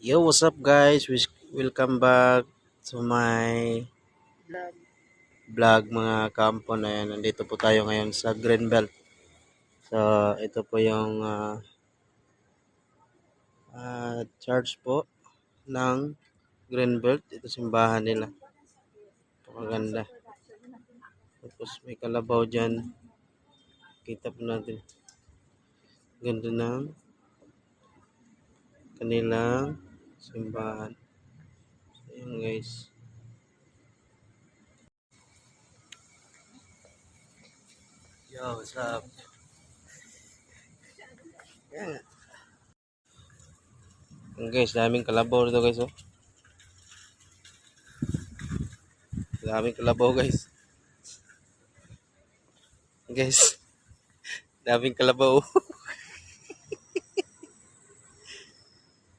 Yo, what's up guys? Welcome back to my vlog. mga kampo na yan. Nandito po tayo ngayon sa Greenbelt. So, ito po yung ah, ah, church po ng Greenbelt. Ito simbahan nila. Maganda. Tapos may kalabaw dyan. Kita po natin. Ganda ng kanilang simbahan. So, yun guys. Yo, what's up? Yan. Guys, daming kalabaw dito guys oh. Daming kalabaw guys. Guys, daming kalabaw.